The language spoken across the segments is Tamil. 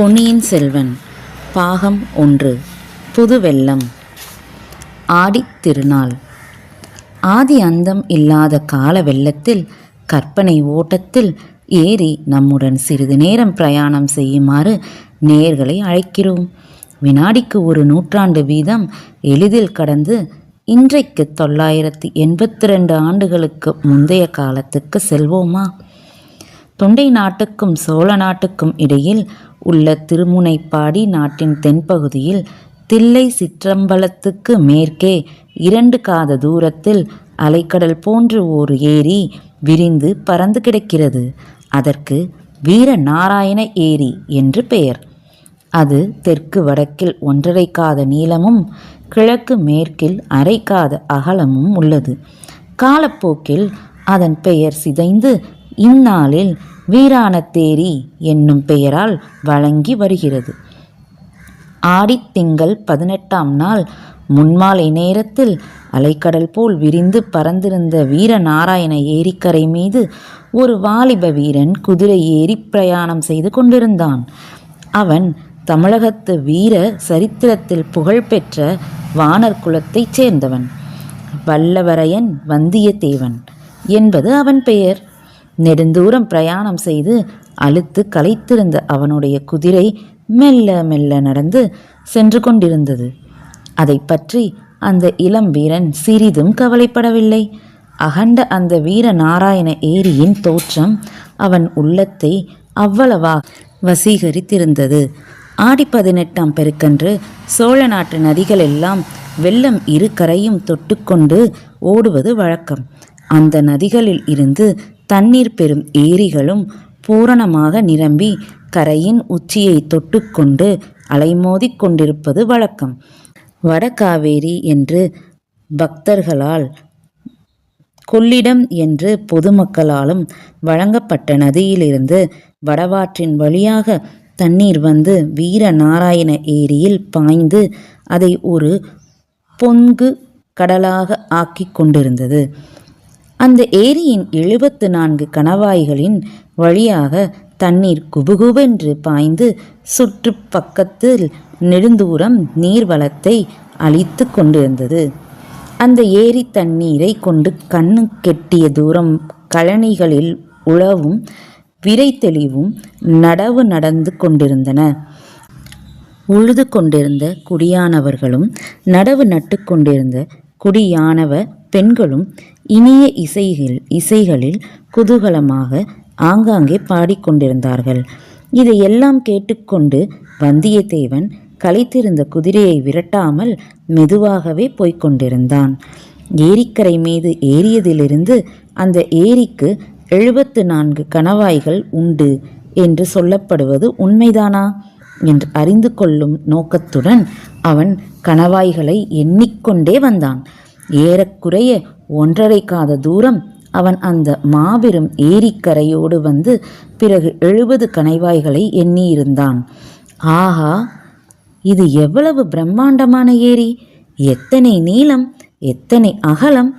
பொன்னியின் செல்வன் பாகம் ஒன்று புதுவெள்ளம். ஆடித் திருநாள். ஆதி அந்தம் இல்லாத கால வெள்ளத்தில் கற்பனை ஓட்டத்தில் ஏறி நம்முடன் சிறிது நேரம் பிரயாணம் செய்யுமாறு நேர்களை அழைக்கிறோம். வினாடிக்கு ஒரு நூற்றாண்டு வீதம் எளிதில் கடந்து இன்றைக்கு தொள்ளாயிரத்தி எண்பத்தி ரெண்டு ஆண்டுகளுக்கு முந்தைய காலத்துக்கு செல்வோமா? தொண்டை நாட்டுக்கும் சோழ நாட்டுக்கும் இடையில் உள்ள திருமுனைப்பாடி நாட்டின் தென்பகுதியில் தில்லை சிற்றம்பலத்துக்கு மேற்கே இரண்டு காத தூரத்தில் அலைக்கடல் போன்று ஒரு ஏரி விரிந்து பறந்து கிடக்கிறது. அதற்கு வீர நாராயண ஏரி என்று பெயர். அது தெற்கு வடக்கில் ஒன்றரை காத நீளமும் கிழக்கு மேற்கில் அரை காத அகலமும் உள்ளது. காலப்போக்கில் அதன் பெயர் சிதைந்து இந்நாளில் வீராணத்தேரி என்னும் பெயரால் வழங்கி வருகிறது. ஆடித்திங்கள் பதினெட்டாம் நாள் முன்மாலை நேரத்தில் அலைக்கடல் போல் விரிந்து பறந்திருந்த வீரநாராயண ஏரிக்கரை மீது ஒரு வாலிப வீரன் குதிரை ஏறி பிரயாணம் செய்து கொண்டிருந்தான். அவன் தமிழகத்து வீர சரித்திரத்தில் புகழ்பெற்ற வானர் குலத்தைச் சேர்ந்தவன். வல்லவரையன் வந்தியத்தேவன் என்பது அவன் பெயர். நெடுந்தூரம் பிரயாணம் செய்து அழுத்து களைத்திருந்த அவனுடைய குதிரை மெல்ல மெல்ல நடந்து சென்று கொண்டிருந்தது. அதை பற்றி அந்த இளம் வீரன் சிறிதும் கவலைப்படவில்லை. அகண்ட அந்த வீர நாராயண ஏரியின் தோற்றம் அவன் உள்ளத்தை அவ்வளவா வசீகரித்திருந்தது. ஆடி பதினெட்டாம் பெருக்கன்று சோழ நாட்டு நதிகள் எல்லாம் வெள்ளம் இரு கரையும் தொட்டுக்கொண்டு ஓடுவது வழக்கம். அந்த நதிகளில் இருந்து தண்ணீர் பெறும் ஏரிகளும் பூரணமாக நிரம்பி கரையின் உச்சியை தொட்டுக்கொண்டு அலைமோதிக் கொண்டிருப்பது வழக்கம். வடகாவேரி என்று பக்தர்களால் கொள்ளிடம் என்று பொதுமக்களாலும் வழங்கப்பட்ட நதியிலிருந்து வடவாற்றின் வழியாக தண்ணீர் வந்து வீர நாராயண ஏரியில் பாய்ந்து அதை ஒரு பொங்கு கடலாக ஆக்கிக் கொண்டிருந்தது. அந்த ஏரியின் எழுபத்து நான்கு கணவாய்களின் வழியாக தண்ணீர் குபுகுவென்று பாய்ந்து சுற்று பக்கத்தில் நெடுந்தூரம் நீர்வளத்தை அழித்து கொண்டிருந்தது. அந்த ஏரி தண்ணீரை கொண்டு கண்ணு கெட்டிய தூரம் கழனிகளில் உழவும் விரை தெளிவும் நடவு நடந்து கொண்டிருந்தன. உழுது கொண்டிருந்த குடியானவர்களும் நடவு நட்டு கொண்டிருந்த குடியானவ பெண்களும் இனிய இசைகள் இசைகளில் குதூகலமாக ஆங்காங்கே பாடிக்கொண்டிருந்தார்கள். இதையெல்லாம் கேட்டுக்கொண்டு வந்தியத்தேவன் களைத்திருந்த குதிரையை விரட்டாமல் மெதுவாகவே போய்க் கொண்டிருந்தான் ஏரிக்கரை மீது ஏறியதிலிருந்து அந்த ஏரிக்கு எழுபத்து நான்கு கணவாய்கள் உண்டு என்று சொல்லப்படுவது உண்மைதானா? என்று அறிந்து கொள்ளும் நோக்கத்துடன் அவன் கணவாய்களை எண்ணிக்கொண்டே வந்தான். ஏறக்குறைய ஒன்றரை காத தூரம் அவன் அந்த மாபெரும் ஏரிக்கரையோடு வந்து பிறகு எழுபது கணைவாய்களை எண்ணியிருந்தான். ஆஹா இது எவ்வளவு பிரம்மாண்டமான ஏரி! எத்தனை நீளம் எத்தனை அகலம்!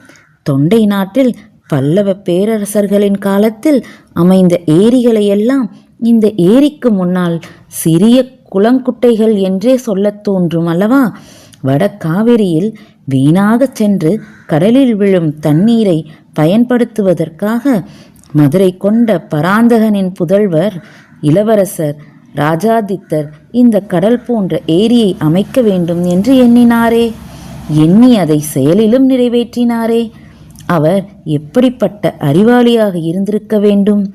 தொண்டை நாட்டில் பல்லவ பேரரசர்களின் காலத்தில் அமைந்த ஏரிகளையெல்லாம் இந்த ஏரிக்கு முன்னால் சிறிய குளங்குட்டைகள் என்றே சொல்லத் தோன்றும் அல்லவா? வட காவிரியில் வீணாகச் சென்று கடலில் விழும் தண்ணீரை பயன்படுத்துவதற்காக மதுரை கொண்ட பராந்தகனின் புதல்வர் இளவரசர் ராஜாதித்தர் இந்த கடல் போன்ற ஏரியை அமைக்க வேண்டும் என்று எண்ணினாரே. எண்ணி அதை செயலிலும் நிறைவேற்றினாரே. அவர் எப்படிப்பட்ட அறிவாளியாக இருந்திருக்க வேண்டும்?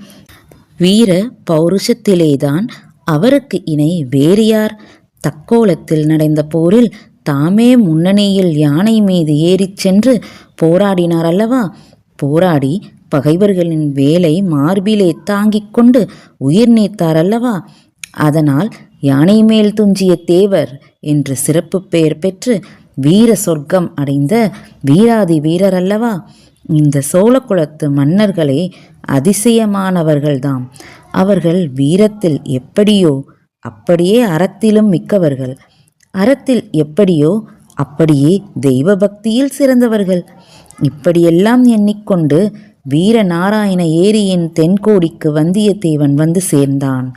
வீர பௌருஷத்திலேதான் அவருக்கு இணை வேறு யார்? தக்கோலத்தில் நடந்த போரில் தாமே முன்னணியில் யானை மீது ஏறிச் சென்று போராடினார் அல்லவா? போராடி பகைவர்களின் வேலை மார்பிலே தாங்கிக் கொண்டு உயிர் நீத்தார் அல்லவா? அதனால் யானை மேல் துஞ்சிய தேவர் என்று சிறப்பு பெயர் பெற்று வீர சொர்க்கம் அடைந்த வீராதி வீரர் அல்லவா? இந்த சோழகுலத்து மன்னர்களே அதிசயமானவர்கள்தாம். அவர்கள் வீரத்தில் எப்படியோ அப்படியே அறத்திலும் மிக்கவர்கள். அறத்தில் எப்படியோ அப்படியே தெய்வ பக்தியில் சிறந்தவர்கள். இப்படியெல்லாம் எண்ணிக்கொண்டு வீரநாராயண ஏரியின் தென்கோடிக்கு வந்தியத்தேவன் வந்து சேர்ந்தான்.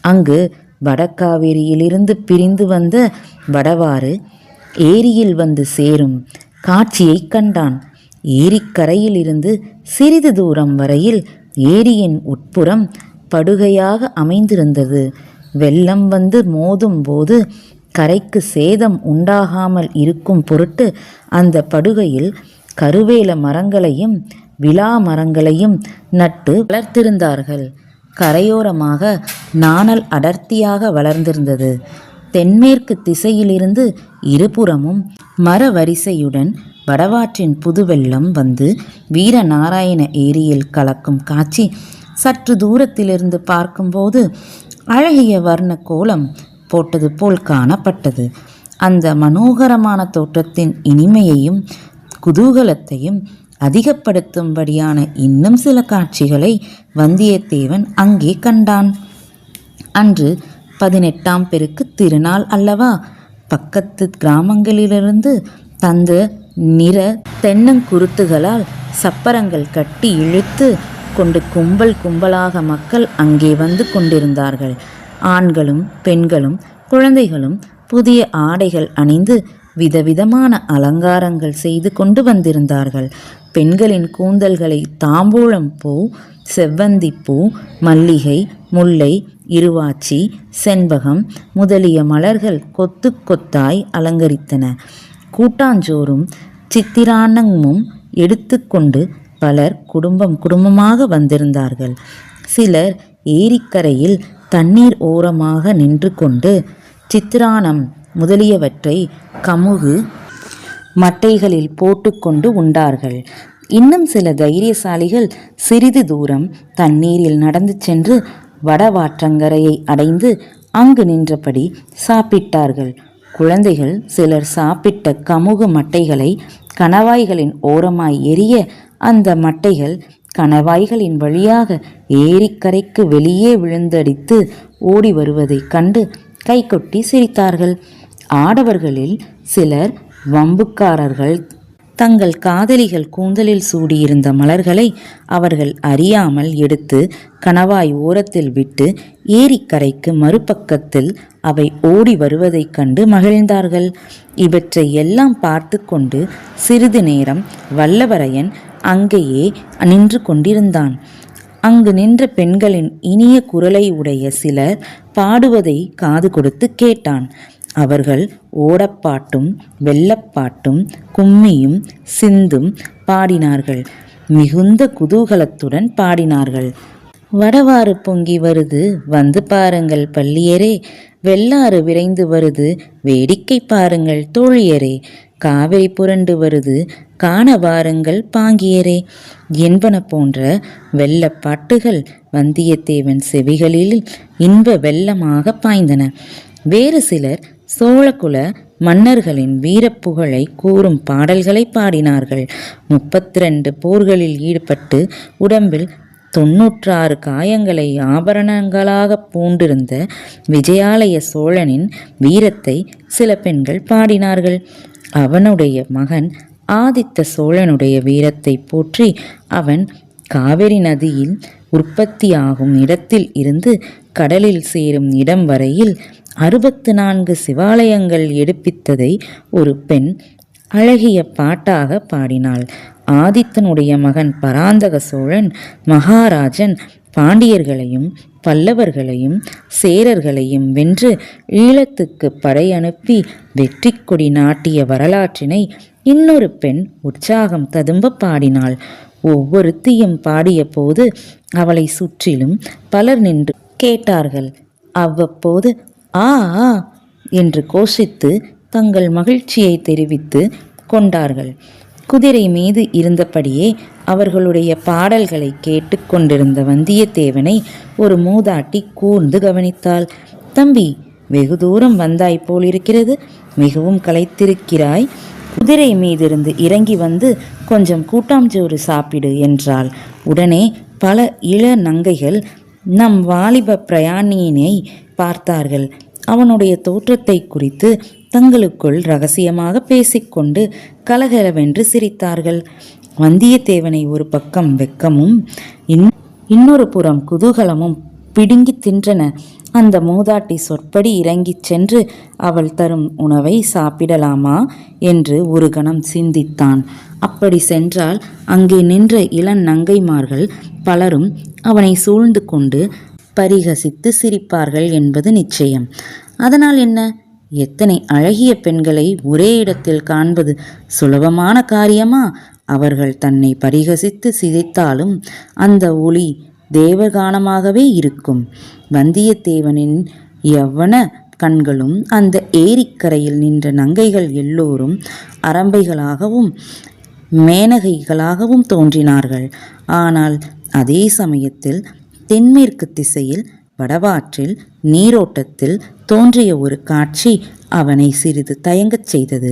அங்கு வடக்காவேரியிலிருந்து பிரிந்து வந்த வடவாறு ஏரியில் வந்து சேரும் காட்சியைக் கண்டான். ஏரிக்கரையிலிருந்து சிறிது தூரம் வரையில் ஏரியின் உட்புறம் படுகையாக அமைந்திருந்தது. வெள்ளம் வந்து மோதும் போது கரைக்கு சேதம் உண்டாகாமல் இருக்கும் பொருட்டு அந்த படுகையில் கருவேல மரங்களையும் விழா மரங்களையும் நட்டு வளர்த்திருந்தார்கள். கரையோரமாக நாணல் அடர்த்தியாக வளர்ந்திருந்தது. தென்மேற்கு திசையிலிருந்து இருபுறமும் மர வரிசையுடன் வடவாற்றின் புதுவெள்ளம் வந்து வீரநாராயண ஏரியில் கலக்கும் காட்சி. சற்று தூரத்திலிருந்து பார்க்கும்போது அழகிய வர்ண கோலம் போட்டது போல் காணப்பட்டது. அந்த மனோகரமான தோற்றத்தின் இனிமையையும் குதூகலத்தையும் அதிகப்படுத்தும்படியான இன்னும் சில காட்சிகளை வந்தியத்தேவன் அங்கே கண்டான். அன்று பதினெட்டாம் பெருக்கு திருநாள் அல்லவா? பக்கத்து கிராமங்களிலிருந்து தந்த நிற தென்னங்குருத்துகளால் சப்பரங்கள் கட்டி இழுத்து கொண்டு கும்பல் கும்பலாக மக்கள் அங்கே வந்து கொண்டிருந்தார்கள். ஆண்களும் பெண்களும் குழந்தைகளும் புதிய ஆடைகள் அணிந்து விதவிதமான அலங்காரங்கள் செய்து கொண்டு வந்திருந்தார்கள். பெண்களின் கூந்தல்களை தாம்பூலம் பூ செவ்வந்திப்பூ மல்லிகை முல்லை இருவாச்சி செண்பகம் முதலிய மலர்கள் கொத்து கொத்தாய் அலங்கரித்தன. கூட்டாஞ்சோறும் சித்திரானங்கமும் எடுத்துக்கொண்டு பலர் குடும்பம் குடும்பமாக வந்திருந்தார்கள். சிலர் ஏரிக்கரையில் தண்ணீர் ஓரமாக நின்று கொண்டு சித்திரானம் முதலியவற்றை கமுகு மட்டைகளில் போட்டுக்கொண்டு உண்டார்கள். இன்னும் சில தைரியசாலிகள் சிறிது தூரம் தண்ணீரில் நடந்து சென்று வடவாற்றங்கரையை அடைந்து அங்கு நின்றபடி சாப்பிட்டார்கள். குழந்தைகள் சிலர் சாப்பிட்ட கமுகு மட்டைகளை கணவாய்களின் ஓரமாய் எரிய அந்த மட்டைகள் கணவாய்களின் வழியாக ஏரிக்கரைக்கு வெளியே விழுந்தடித்து ஓடி வருவதைக் கண்டு கைகொட்டி சிரித்தார்கள். ஆடவர்களில் சிலர் வம்புக்காரர்கள். தங்கள் காதலிகள் கூந்தலில் சூடியிருந்த மலர்களை அவர்கள் அறியாமல் எடுத்து கணவாய் ஓரத்தில் விட்டு ஏரிக்கரைக்கு மறுபக்கத்தில் அவை ஓடி வருவதைக் கண்டு மகிழ்ந்தார்கள். இவற்றை எல்லாம் பார்த்து கொண்டு சிறிது நேரம் வல்லவரையன் அங்கேயே நின்று கொண்டிருந்தான். அங்கு நின்ற பெண்களின் இனிய குரலை உடைய சிலர் பாடுவதை காது கொடுத்து கேட்டான். அவர்கள் ஓடப்பாட்டும் வெள்ளப்பாட்டும் கும்மியும் சிந்தும் பாடினார்கள். மிகுந்த குதூகலத்துடன் பாடினார்கள். வடவாறு பொங்கி வருது வந்து பாருங்கள் பள்ளியரே. வெள்ளாறு விரைந்து வருது வேடிக்கை பாருங்கள் தோழியரே. காவிரி புரண்டு வருது காண வாருங்கள் பாங்கியரே. என்பன போன்ற வெள்ளப்பாட்டுகள் வந்தியத்தேவன் செவிகளில் இன்ப வெள்ளமாக பாய்ந்தன. வேறு சிலர் சோழகுல மன்னர்களின் வீரப்புகழை கூறும் பாடல்களை பாடினார்கள். முப்பத்தி ரெண்டு போர்களில் ஈடுபட்டு உடம்பில் தொன்னூற்றாறு காயங்களை ஆபரணங்களாக பூண்டிருந்த விஜயாலய சோழனின் வீரத்தை சில பெண்கள் பாடினார்கள். அவனுடைய மகன் ஆதித்த சோழனுடைய வீரத்தை போற்றி அவன் காவிரி நதியில் உற்பத்தியாகும் இடத்தில் இருந்து கடலில் சேரும் இடம் வரையில் அறுபத்து நான்கு சிவாலயங்கள் எடுப்பித்ததை ஒரு பெண் அழகிய பாட்டாக பாடினாள். ஆதித்தனுடைய மகன் பராந்தக சோழன் மகாராஜன் பாண்டியர்களையும் பல்லவர்களையும் சேரர்களையும் வென்று ஈழத்துக்கு படை அனுப்பி வெற்றி கொடி நாட்டிய வரலாற்றினை இன்னொரு பெண் உற்சாகம் ததும்ப பாடினாள். ஒவ்வொருத்தியும் பாடிய போது அவளை சுற்றிலும் பலர் நின்று கேட்டார்கள். அவ்வப்போது ஆ ஆ என்று கோஷித்து தங்கள் மகிழ்ச்சியை தெரிவித்து கொண்டார்கள். குதிரை மீது இருந்தபடியே அவர்களுடைய பாடல்களை கேட்டுக்கொண்டிருந்த வந்தியத்தேவனை ஒரு மூதாட்டி கூர்ந்து கவனித்தாள். தம்பி வெகு தூரம் வந்தாய் போலிருக்கிறது. மிகவும் களைத்திருக்கிறாய். குதிரை மீதிருந்து இறங்கி வந்து கொஞ்சம் கூட்டாஞ்சோறு சாப்பிடு என்றாள். உடனே பல இள நங்கைகள் நம் வாலிப பிரயாணியினை பார்த்தார்கள். அவனுடைய தோற்றத்தை குறித்து தங்களுக்குள் ரகசியமாக பேசிக்கொண்டு கலகலவென்று சிரித்தார்கள். வந்தியத்தேவனை ஒரு பக்கம் வெக்கமும் இன் இன்னொரு புறம் குதூகலமும் பிடுங்கித் தின்றன. அந்த மூதாட்டி சொற்படி இறங்கிச் சென்று அவள் தரும் உணவை சாப்பிடலாமா? என்று ஒரு கணம் சிந்தித்தான். அப்படி சென்றால் அங்கே நின்ற இளநங்கைமார்கள் பலரும் அவனை சூழ்ந்து கொண்டு பரிகசித்து சிரிப்பார்கள் என்பது நிச்சயம். அதனால் என்ன? எத்தனை அழகிய பெண்களை ஒரே இடத்தில் காண்பது சுலபமான காரியமா? அவர்கள் தன்னை பரிகசித்து சிதைத்தாலும் அந்த ஒளி தேவகானமாகவே இருக்கும். வந்தியத்தேவனின் எவ்வன கண்களும் அந்த ஏரிக்கரையில் நின்ற நங்கைகள் எல்லோரும் அரம்பைகளாகவும் மேனகைகளாகவும் தோன்றினார்கள். ஆனால் அதே சமயத்தில் தென்மேற்கு திசையில் வடவாற்றில் நீரோட்டத்தில் தோன்றிய ஒரு காட்சி அவனை சிறிது தயங்கச் செய்தது.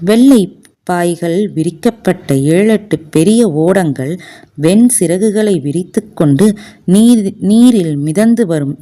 வெள்ளை பாய்கள் விரிக்கப்பட்ட ஏழெட்டு பெரிய ஓடங்கள் வெண் சிறகுகளை விரித்துக்கொண்டு நீர் நீரில் மிதந்து வரும்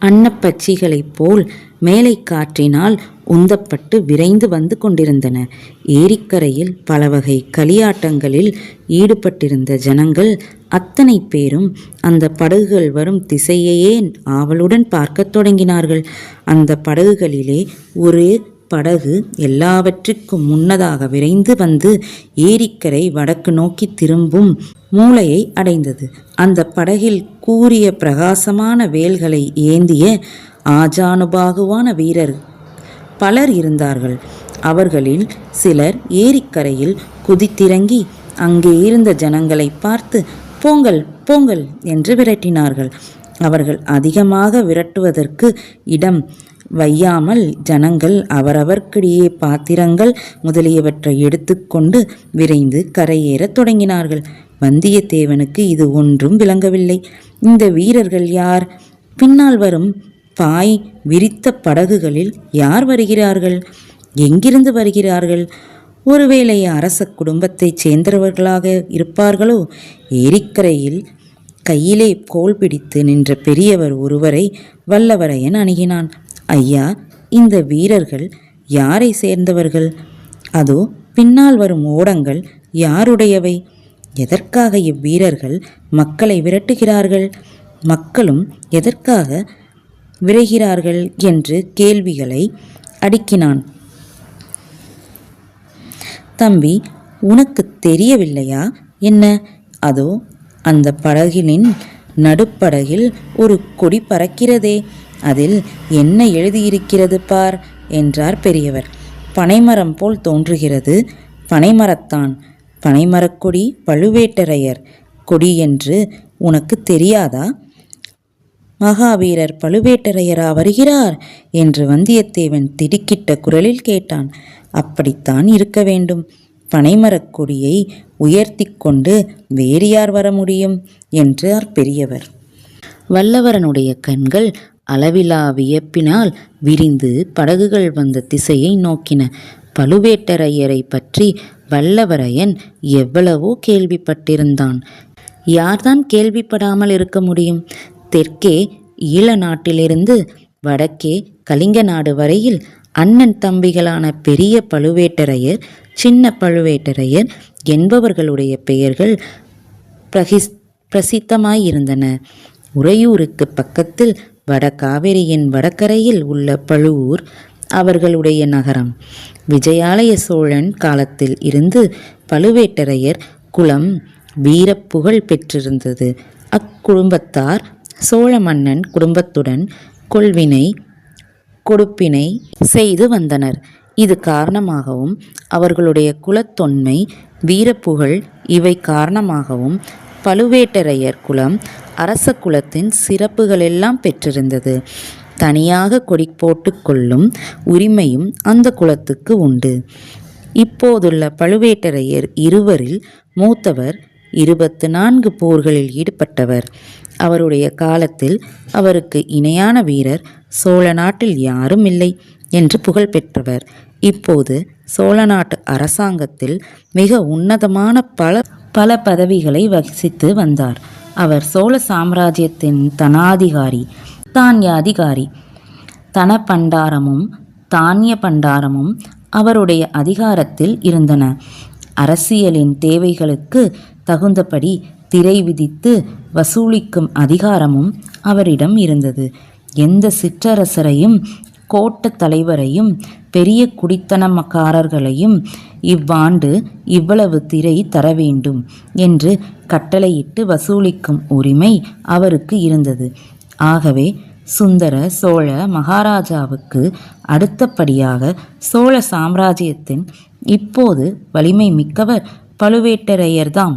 அன்னப்பட்சிகளைப் போல் மேலை காற்றினால் உந்தப்பட்டு விரைந்து வந்து கொண்டிருந்தன. ஏரிக்கரையில் பல வகை களியாட்டங்களில் ஈடுபட்டிருந்த ஜனங்கள் அத்தனை பேரும் அந்த படகுகள் வரும் திசையையே ஆவலுடன் பார்க்கத் தொடங்கினார்கள். அந்த படகுகளிலே ஒரு படகு எல்லாவற்றிற்கும் முன்னதாக விரைந்து வந்து ஏரிக்கரை வடக்கு நோக்கி திரும்பும் மூளையை அடைந்தது. அந்த படகில் கூறிய பிரகாசமான வேல்களை ஏந்திய ஆஜானுபாகுவான வீரர் பலர் இருந்தார்கள். அவர்களில் சிலர் ஏரிக்கரையில் குதித்திறங்கி அங்கே இருந்த ஜனங்களை பார்த்து போங்கள் போங்கள் என்று விரட்டினார்கள். அவர்கள் அதிகமாக விரட்டுவதற்கு இடம் வையாமல் ஜனங்கள் அவரவர்க்கிடையே பாத்திரங்கள் முதலியவற்றை எடுத்துக்கொண்டு விரைந்து கரையேறத் தொடங்கினார்கள். வந்தியத்தேவனுக்கு இது ஒன்றும் விளங்கவில்லை. இந்த வீரர்கள் யார்? பின்னால் வரும் பாய் விரித்த படகுகளில் யார் வருகிறார்கள்? எங்கிருந்து வருகிறார்கள்? ஒருவேளை அரச குடும்பத்தைச் சேர்ந்தவர்களாக இருப்பார்களோ? ஏரிக்கரையில் கையிலே கோல் பிடித்து நின்ற பெரியவர் ஒருவரை வல்லவரையன் அணுகினான். ஐயா இந்த வீரர்கள் யாரை சேர்ந்தவர்கள்? அதோ பின்னால் வரும் ஓடங்கள் யாருடையவை? எதற்காக இவ்வீரர்கள் மக்களை விரட்டுகிறார்கள்? மக்களும் எதற்காக விரைகிறார்கள் என்று கேள்விகளை அடுக்கினான். தம்பி உனக்கு தெரியவில்லையா? என்ன? அதோ அந்த படகினின் நடுப்படகில் ஒரு கொடி பறக்கிறதே. அதில் என்ன எழுதியிருக்கிறது பார்? என்றார் பெரியவர். பனைமரம் போல் தோன்றுகிறது. பனைமரத்தான். பனைமரக்கொடி பழுவேட்டரையர். கொடி என்று உனக்கு தெரியாதா? மகாவீரர் பழுவேட்டரையரா வருகிறார் என்று வந்தியத்தேவன் திடுக்கிட்ட குரலில் கேட்டான். அப்படித்தான் இருக்க வேண்டும். பனைமரக் கொடியை உயர்த்தி கொண்டு வேறு யார் வர முடியும்? என்றார் பெரியவர். வல்லவரனுடைய கண்கள் அளவிலா வியப்பினால் விரிந்து படகுகள் வந்த திசையை நோக்கின. பழுவேட்டரையரை பற்றி வல்லவரையன் எவ்வளவோ கேள்விப்பட்டிருந்தான். யார்தான் கேள்விப்படாமல் இருக்க முடியும்? தெற்கே ஈழ நாட்டிலிருந்து வடக்கே கலிங்க நாடு வரையில் அண்ணன் தம்பிகளான பெரிய பழுவேட்டரையர் சின்ன பழுவேட்டரையர் என்பவர்களுடைய பெயர்கள் பிரகிஸ் பிரசித்தமாயிருந்தன. உறையூருக்கு பக்கத்தில் வட வடக்கரையில் வடகரையில் உள்ள பழுவூர் அவர்களுடைய நகரம். விஜயாலய சோழன் காலத்தில் இருந்து பழுவேட்டரையர் குலம் வீரப்புகழ் பெற்றிருந்தது. அக்குடும்பத்தார் சோழ மன்னன் குடும்பத்துடன் கொள்வினை கொடுப்பினை செய்து வந்தனர். இது காரணமாகவும் அவர்களுடைய குலத்தொன்மை வீரப்புகழ் இவை காரணமாகவும் பழுவேட்டரையர் குலம் அரச குலத்தின் சிறப்புகளெல்லாம் பெற்றிருந்தது. தனியாக கொடி போட்டுக்கொள்ளும் உரிமையும் அந்த குலத்துக்கு உண்டு. இப்போதுள்ள பழுவேட்டரையர் இருவரில் மூத்தவர் இருபத்து நான்கு போர்களில் ஈடுபட்டவர். அவருடைய காலத்தில் அவருக்கு இணையான வீரர் சோழ நாட்டில் யாரும் இல்லை என்று புகழ் பெற்றவர். இப்போது சோழ நாட்டு அரசாங்கத்தில் மிக உன்னதமான பல பல பதவிகளை வசித்து வந்தார். அவர் சோழ சாம்ராஜ்யத்தின் தனாதிகாரி தானிய அதிகாரி தன பண்டாரமும் தானிய பண்டாரமும் அவருடைய அதிகாரத்தில் இருந்தன. அரசியலின் தேவைகளுக்கு தகுந்தபடி திரை விதித்து வசூலிக்கும் அதிகாரமும் அவரிடம் இருந்தது. எந்த சிற்றரசரையும் கோட்ட தலைவரையும் பெரிய குடித்தனமக்காரர்களையும் இவ்வாண்டு இவ்வளவு திரை தர வேண்டும் என்று கட்டளையிட்டு வசூலிக்கும் உரிமை அவருக்கு இருந்தது. ஆகவே சுந்தர சோழ மகாராஜாவுக்கு அடுத்தபடியாக சோழ சாம்ராஜ்யத்தின் இப்போது வலிமை மிக்கவர் பழுவேட்டரையர்தாம்.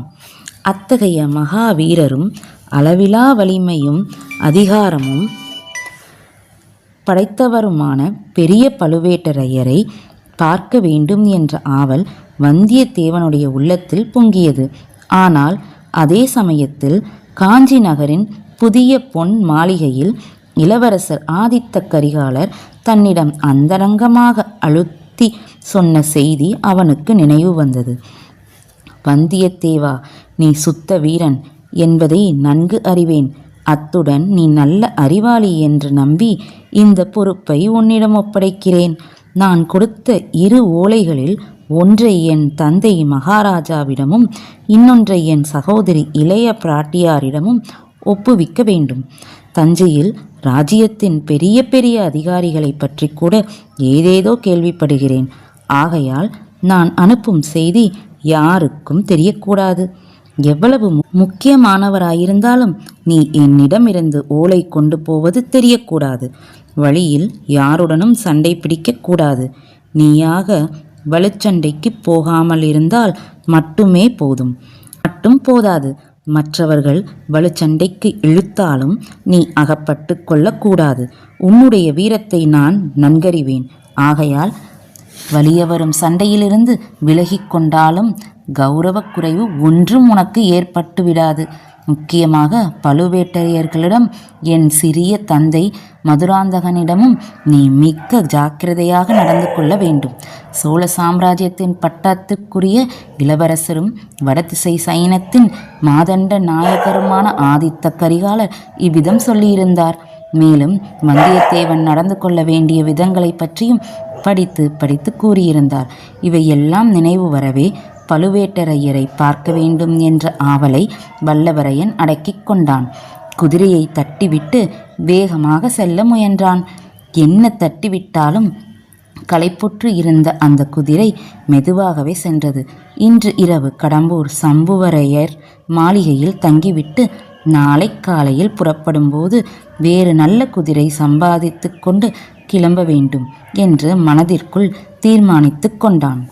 அத்தகைய மகாவீரரும் அளவிலா வலிமையும் அதிகாரமும் படைத்தவருமான பெரிய பழுவேட்டரையரை பார்க்க வேண்டும் என்ற ஆவல் வந்தியத்தேவனுடைய உள்ளத்தில் பொங்கியது. ஆனால் அதே சமயத்தில் காஞ்சி நகரின் புதிய பொன் மாளிகையில் இளவரசர் ஆதித்த கரிகாலர் தன்னிடம் அந்தரங்கமாக அழுத்தி சொன்ன செய்தி அவனுக்கு நினைவு வந்தது. வந்தியத்தேவா நீ சுத்த வீரன் என்பதை நன்கு அறிவேன். அத்துடன் நீ நல்ல அறிவாளி என்று நம்பி இந்த பொறுப்பை உன்னிடம் ஒப்படைக்கிறேன். நான் கொடுத்த இரு ஓலைகளில் ஒன்றை என் தந்தை மகாராஜாவிடமும் இன்னொன்றை என் சகோதரி இளைய பிராட்டியாரிடமும் ஒப்புவிக்க வேண்டும். தஞ்சையில் ராஜ்யத்தின் பெரிய பெரிய அதிகாரிகளை பற்றி கூட ஏதேதோ கேள்விப்படுகிறேன். ஆகையால் நான் அனுப்பும் செய்தி யாருக்கும் தெரியக்கூடாது. எவ்வளவு மு- முக்கியமானவராயிருந்தாலும் நீ என்னிடமிருந்து ஓலை கொண்டு போவது தெரியக்கூடாது. வழியில் யாருடனும் சண்டை பிடிக்கக்கூடாது நீயாக வலுச்சண்டைக்கு போகாமல் இருந்தால் மட்டுமே போதும். மட்டும் போதாது. மற்றவர்கள் வலுச்சண்டைக்கு இழுத்தாலும் நீ அகப்பட்டு கொள்ளக்கூடாது உன்னுடைய வீரத்தை நான் நன்கறிவேன். ஆகையால் வலியவரும் சண்டையிலிருந்து விலகிக் கொண்டாலும் கௌரவக்குறைவு ஒன்றும் உனக்கு ஏற்பட்டு விடாது முக்கியமாக பழுவேட்டரையர்களிடம் என் சிறிய தந்தை மதுராந்தகனிடமும் நீ மிக்க ஜாக்கிரதையாக நடந்து கொள்ள வேண்டும். சோழ சாம்ராஜ்யத்தின் பட்டத்துக்குரிய இளவரசரும் வடதிசை சைனத்தின் மாதண்ட நாயகருமான ஆதித்த கரிகாலர் இவ்விதம் சொல்லியிருந்தார். மேலும் வந்தியத்தேவன் நடந்து கொள்ள வேண்டிய விதங்களை பற்றியும் படித்து படித்து கூறியிருந்தார். இவையெல்லாம் நினைவு வரவே பழுவேட்டரையரை பார்க்க வேண்டும் என்ற ஆவலை வல்லவரையன் அடக்கிக் கொண்டான். குதிரையை தட்டிவிட்டு வேகமாக செல்ல முயன்றான். என்ன தட்டிவிட்டாலும் களைப்புற்று இருந்த அந்த குதிரை மெதுவாகவே சென்றது. இன்று இரவு கடம்பூர் சம்புவரையர் மாளிகையில் தங்கிவிட்டு நாளை காலையில் புறப்படும்போது வேறு நல்ல குதிரை சம்பாதித்து கொண்டு கிளம்ப வேண்டும் என்று மனதிற்குள் தீர்மானித்து கொண்டான்.